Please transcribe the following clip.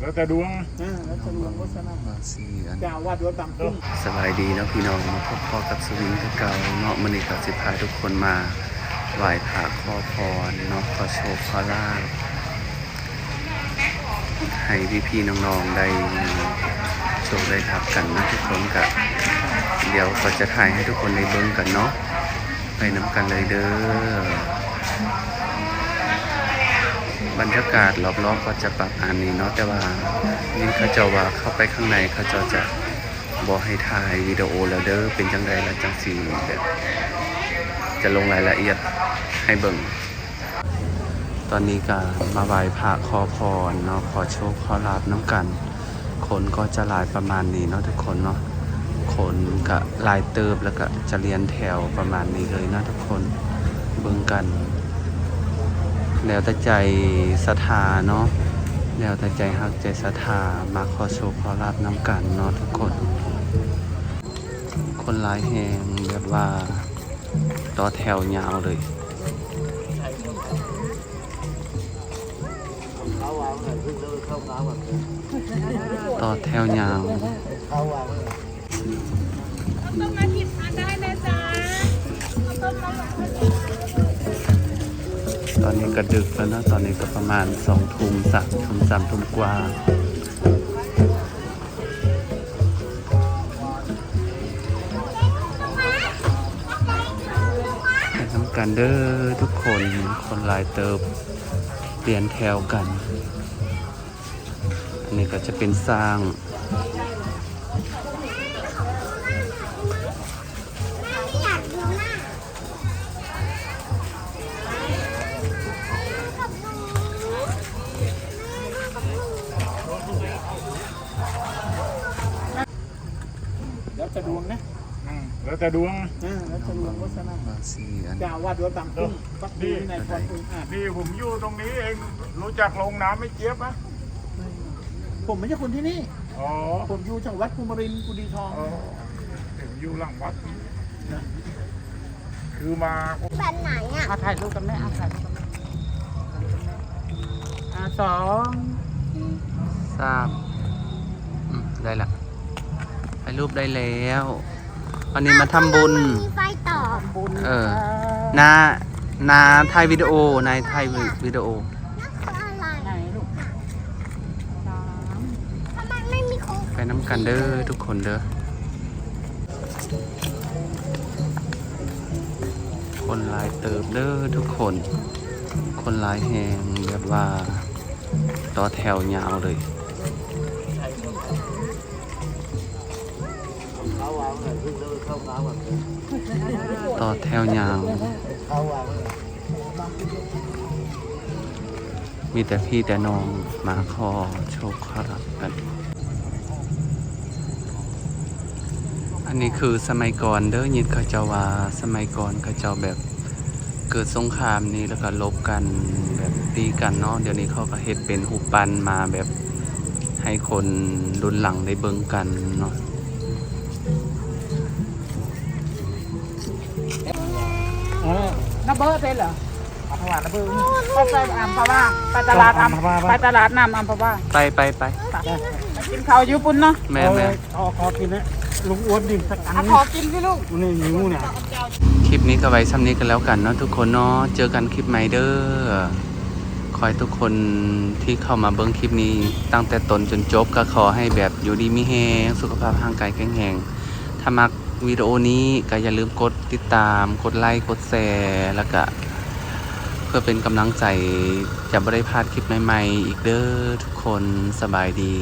แล้วแต่ดวงอ่าแล้วจะรวมวัฒนธรรมมาสี่อันเจ้าอาวาดวัดบางกุ้งสบายดีเนาะพี่น้องมาพบพอกับสวิงคือเก่าเนาะมันนี้ก็สิพาทุกคนมาไหว้พระขอพรเนาะขอโชคขอลาภให้พี่ๆน้องๆได้โชคได้ทับกันนะทุกคนกะเดี๋ยวก็จะถ่ายให้ทุกคนได้เบิ่งกันเนาะไปน้ำกันเลยเด้อ บรรยากาศรอบๆก็จะปรับอันนี้เนาะแต่ว่านี่เขาเจะว่าเข้าไปข้างในเขาจะจะบอกให้ถ่ายวิดีโอแล้วเด้อเป็นจังใดแล้วจังสีแบบจะลงรายละเอียดให้เบิ่งตอนนี้ก็มาไหว้พระขอพรเนาะขอโชคขอลาบน้ำกัน คนก็จะหลายประมาณนี้เนาะทุกคนเนาะคนก็ลายเติบแล้วก็จะเรียนแถวประมาณนี้เลยนะทุกคนเบิ่งกัน แล้วแต่ใจศรัทธาเนาะแล้วแต่ใจหักใจศรัทธามาขอโชคขอลาบน้ำกันเนาะทุกคน คนหลายแหงแบบว่าต่อแถวยาวเลยต่อแถวยาวเขาวางเลยต้มมาผิดทานได้นะจ๊ะต้มมาหวาน อนนี้ก็ดึกแล้วนะตอนนี้ก็ประมาณสองทุ่มสามทุ่มสามทุ่มกว่าให้ทำกันเด้อทุกคนคนลายเติบเปลี่ยนแถวกัน อันนี้ก็จะเป็นสร้าง แล้วจะดวงนะอืมแล้วแต่ดวงอ่าแล้วจะรวมวัฒนธรรมมาสี่อันเจ้าอาวาดวัดบางกุ้งวัดดีในความอึดอัดนี่ผมอยู่ตรงนี้เองรู้จักโรงน้ำไม่เจี๊ยบไหมผมไม่ใช่คนที่นี่ อ๋อผมอยู่จังหวัดภูมิรินทร์กุดีทองอ๋อเดี๋ยวอยู่หลังวัดนะคือมาแบบไหนอะอาถ่ายรูปกันไหมอาถ่ายรูปกันไหมอ่าสองสามอืมได้ละ ถ่ายรูปได้แล้ว วันนี้มาทำบุญ มีไฟต่อบุญเออ นานาถ่ายวิดีโอ นายถ่ายวิดีโอ นั่นคืออะไรไหนลูกสามทำไมไม่มีโคกไปน้ำกันเด้อทุกคนเด้อ คนหลายเติบเด้อทุกคน คนหลายแหงแบบว่า ต่อแถวยาวเลย ต่อแถวยาว มีแต่พี่แต่น้องมาขอโชคขรับกันอันนี้คือสมัยก่อนเด้อยินเขาเจ้าว่าสมัยก่อนเขาเจ้าแบบเกิดสงครามนี้แล้วก็ลบกันแบบตีกันเนาะเดี๋ยวนี้เขาก็เฮ็ดเป็นหูปปันมาแบบให้คนรุ่นหลังได้เบิ่งกันเนาะ นับเบอร์เป็นเหรออัมพวานับเบอร์ไปไปอัมพวาไปตลาดอัมไปตลาดน้ำอัมพวาไปไปไปไปกินข้าวอยู่ปุ่นเนาะแม่แม่ขอขอกินนะลุงอ้วนดิสักอันขอกินพี่ลูกนี่หิวเนี่ยคลิปนี้ก็ไว้ซ้ำนี้กันแล้วกันเนาะทุกคนเนาะเจอกันคลิปใหม่เด้อขอให้ทุกคนที่เข้ามาเบิ่งคลิปนี้ ตั้งแต่ต้นจนจบก็ขอให้แบบอยู่ดีมีแฮงสุขภาพร่างกายแข็งแรงถ้ามัก วิดีโอนี้ก็อย่าลืมกดติดตาม กดไลค์กดแชร์แล้วก็เพื่อเป็นกำลังใจจะไม่ได้พลาดคลิปใหม่ๆอีกเด้อทุกคนสบายดี